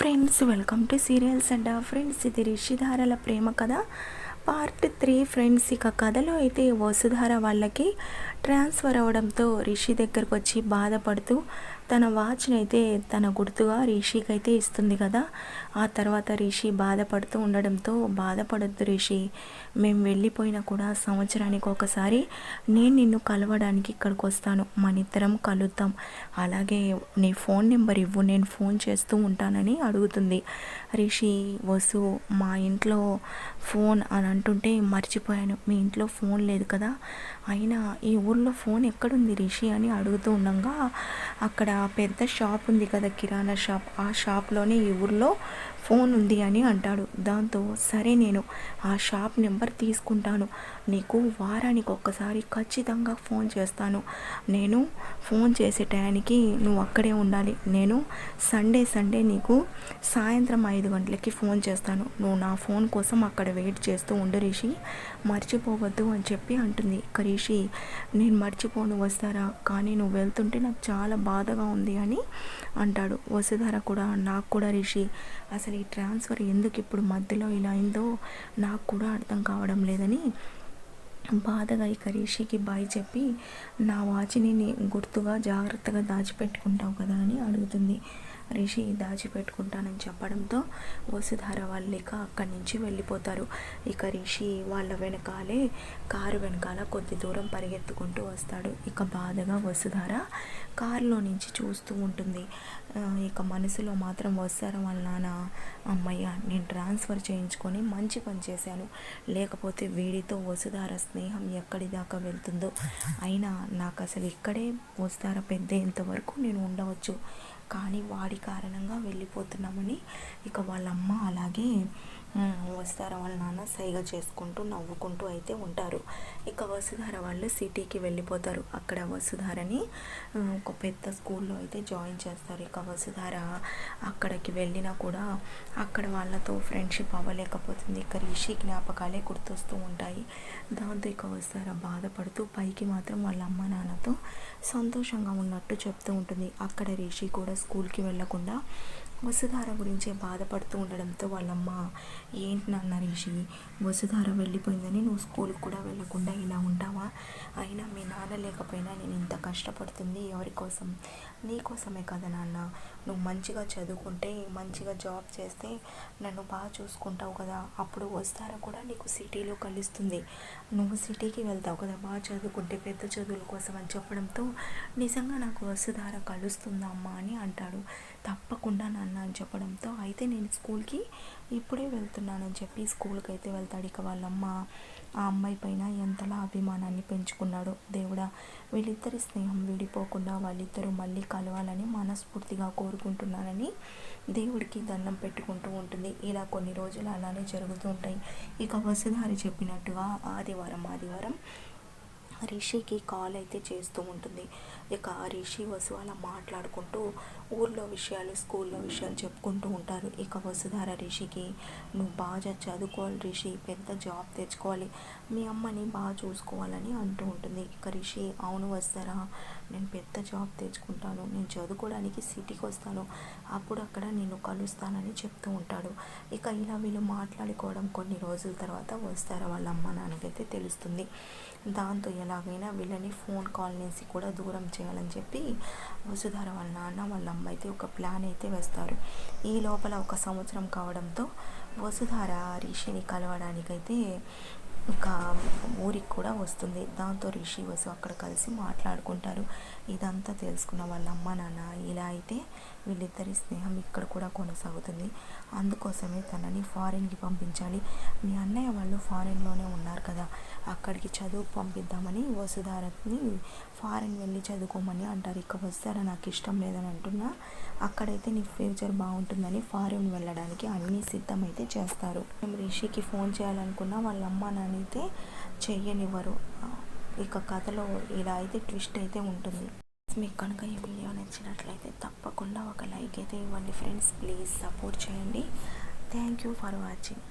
Friends welcome to serials and friends ఇది రిషిధారల ప్రేమ కథ. పార్ట్ త్రీ ఫ్రెండ్స్ ఇక కథలో అయితే వసుధార వాళ్ళకి ట్రాన్స్ఫర్ అవ్వడంతో రిషి దగ్గరకు వచ్చి బాధపడుతూ తన వాచ్ని అయితే తన గుర్తుగా రిషికి అయితే ఇస్తుంది కదా. ఆ తర్వాత రిషి బాధపడుతూ ఉండడంతో బాధపడద్దు రిషి. మేము వెళ్ళిపోయినా కూడా సంవత్సరానికి ఒకసారి నేను నిన్ను కలవడానికి ఇక్కడికి వస్తాను. మన ఇద్దరం కలుద్దాం. అలాగే నీ ఫోన్ నెంబర్ ఇవ్వు. నేను ఫోన్ చేస్తూ ఉంటానని అడుగుతుంది. రిషి వసు మా ఇంట్లో ఫోన్ అని అంటుంటే మర్చిపోయాను. మీ ఇంట్లో ఫోన్ లేదు కదా. అయినా ఈ ఊర్లో ఫోన్ ఎక్కడుంది రిషి అని అడుగుతూ ఉండగా అక్కడ పెద్ద షాప్ ఉంది కదా కిరాణా షాప్. ఆ షాప్లోనే ఈ ఊర్లో ఫోన్ ఉంది అని అంటాడు. దాంతో సరే నేను ఆ షాప్ నెంబర్ తీసుకుంటాను. నీకు వారానికి ఒక్కసారి ఖచ్చితంగా ఫోన్ చేస్తాను. నేను ఫోన్ చేసే టయానికి నువ్వు అక్కడే ఉండాలి. నేను సండే సండే నీకు సాయంత్రం ఐదు గంటలకి ఫోన్ చేస్తాను. నువ్వు నా ఫోన్ కోసం అక్కడ వెయిట్ చేస్తూ ఉండు రిషి. మర్చిపోవద్దు అని చెప్పి అంటుంది. ఇక రిషి నేను మర్చిపోను వస్తారా? కానీ నువ్వు వెళ్తుంటే నాకు చాలా బాధగా ఉంది అని అంటాడు. వసుధార కూడా నాకు కూడా రిషి అసలు ఈ ట్రాన్స్ఫర్ ఎందుకు ఇప్పుడు మధ్యలో ఇలా అయిందో నాకు కూడా అర్థం కావడం లేదని బాధగా ఇక రిషికి బాయ్ చెప్పి నా వాచిని గుర్తుగా జాగ్రత్తగా దాచిపెట్టుకుంటావు కదా అని అడుగుతుంది. రిషి దాచిపెట్టుకుంటానని చెప్పడంతో వసుధార వాళ్ళు ఇక అక్కడి నుంచి వెళ్ళిపోతారు. ఇక రిషి వాళ్ళ వెనకాలే కారు వెనకాల కొద్ది దూరం పరిగెత్తుకుంటూ వస్తాడు. ఇక బాధగా వసుధార కారులో నుంచి చూస్తూ ఉంటుంది. ఇక మనసులో మాత్రం వస్తారా వాళ్ళ నాన్న అమ్మయ్య నేను ట్రాన్స్ఫర్ చేయించుకొని మంచి పని చేశాను. లేకపోతే వీడితో వసుధార స్నేహం ఎక్కడి దాకా వెళ్తుందో. అయినా నాకు అసలు ఇక్కడే వసుధార పెద్ద నేను ఉండవచ్చు. కానీ వాడి కారణంగా వెళ్ళిపోతున్నామని ఇక వాళ్ళ అమ్మ అలాగే వస్తారా వాళ్ళ నాన్న సైగా చేసుకుంటూ నవ్వుకుంటూ అయితే ఉంటారు. ఇక వసుధార వాళ్ళు సిటీకి వెళ్ళిపోతారు. అక్కడ వసుధారని ఒక పెద్ద స్కూల్లో అయితే జాయిన్ చేస్తారు. ఇక వసుధార అక్కడికి వెళ్ళినా కూడా అక్కడ వాళ్ళతో ఫ్రెండ్షిప్ అవ్వలేకపోతుంది. ఇక రిషి జ్ఞాపకాలే గుర్తొస్తూ ఉంటాయి. దాంతో ఇక వసుధార బాధపడుతూ పైకి మాత్రం వాళ్ళ అమ్మ నాన్నతో సంతోషంగా ఉన్నట్టు చెప్తూ ఉంటుంది. అక్కడ రిషి కూడా స్కూల్కి వెళ్ళకుండా వసుధార గురించే బాధపడుతూ ఉండడంతో వాళ్ళమ్మ ఏంటి నాన్న రిషి? వసుధార వెళ్ళిపోయిందని నువ్వు స్కూల్కి కూడా వెళ్ళకుండా ఇలా ఉంటావా? అయినా మీ నాన్న లేకపోయినా నేను ఇంత కష్టపడుతుంది ఎవరి కోసం? నీకోసమే కదా నాన్న. నువ్వు మంచిగా చదువుకుంటే మంచిగా జాబ్ చేస్తే నన్ను బాగా చూసుకుంటావు కదా. అప్పుడు వస్తారా కూడా నీకు సిటీలో కలుస్తుంది. నువ్వు సిటీకి వెళ్తావు కదా బాగా చదువుకుంటే పెద్ద చదువుల కోసం అని చెప్పడంతో నిజంగా నాకు వసుధార కలుస్తుందా అమ్మా అని అంటాడు. తప్పకుండా నాన్న అని చెప్పడంతో అయితే నేను స్కూల్కి ఇప్పుడే వెళ్తున్నానని చెప్పి స్కూల్కి అయితే వెళ్తాడు ఇక వాళ్ళమ్మ. ఆ అమ్మాయి పైన ఎంతలా అభిమానాన్ని పెంచుకున్నాడో. దేవుడా వీళ్ళిద్దరి స్నేహం విడిపోకుండా వాళ్ళిద్దరూ మళ్ళీ కలవాలని మనస్ఫూర్తిగా కోరుకుంటున్నానని దేవుడికి దండం పెట్టుకుంటూ ఉంటుంది. ఇలా కొన్ని రోజులు అలానే జరుగుతూ ఉంటాయి. ఇక వసుధారి చెప్పినట్టుగా ఆదివారం ఆదివారం రిషికి కాల్ అయితే చేస్తూ ఉంటుంది. ఇక రిషి వసు అలా మాట్లాడుకుంటూ ఊర్లో విషయాలు స్కూల్లో విషయాలు చెప్పుకుంటూ ఉంటారు. ఇక వసుధార రిషికి నువ్వు బాగా చదువుకోవాలి రిషి పెద్ద జాబ్ తెచ్చుకోవాలి. మీ అమ్మని బాగా చూసుకోవాలని అంటూ ఉంటుంది. ఇక రిషి అవును వస్తారా నేను పెద్ద జాబ్ తెచ్చుకుంటాను నేను చదువుకోవడానికి సిటీకి వస్తాను అప్పుడు అక్కడ నేను కలుస్తానని చెప్తూ ఉంటాడు. ఇక ఇలా వీళ్ళు మాట్లాడుకోవడం కొన్ని రోజుల తర్వాత వస్తారా. వాళ్ళ అమ్మ నాన్నకైతే తెలుస్తుంది. దాంతో ఎలాగైనా వీళ్ళని ఫోన్ కాల్ నుంచి కూడా దూరం చేయాలని చెప్పి వసుధార వాళ్ళ నాన్న వాళ్ళ అమ్మ అయితే ఒక ప్లాన్ అయితే వేస్తారు. ఈ లోపల ఒక సంవత్సరం కావడంతో వసుధార రిషిని కలవడానికైతే ఊరికి కూడా వస్తుంది. దాంతో రిషి వసు అక్కడ కలిసి మాట్లాడుకుంటారు. ఇదంతా తెలుసుకున్న వాళ్ళ అమ్మ నాన్న ఇలా అయితే వీళ్ళిద్దరి స్నేహం ఇక్కడ కూడా కొనసాగుతుంది. అందుకోసమే తనని ఫారిన్కి పంపించాలి. మీ అన్నయ్య వాళ్ళు ఫారిన్లోనే ఉన్నారు కదా అక్కడికి చదువు పంపిద్దామని వసుధారత్ని ఫారిన్ వెళ్ళి చదువుకోమని అంటారు. ఇక్కడ వస్తారా నాకు ఇష్టం లేదని అంటున్నా అక్కడైతే నీ ఫ్యూచర్ బాగుంటుందని ఫారిన్ వెళ్ళడానికి అన్నీ సిద్ధమైతే చేస్తారు. మేము రిషికి ఫోన్ చేయాలనుకున్నా వాళ్ళ అమ్మ అయితే చెయ్యనివ్వరు. ఇక కథలో ఇలా అయితే ట్విస్ట్ అయితే ఉంటుంది. మీకు కనుక ఈ వీడియో నచ్చినట్లయితే తప్పకుండా ఒక లైక్ అయితే ఇవ్వండి. ఫ్రెండ్స్ ప్లీజ్ సపోర్ట్ చేయండి. Thank you for watching.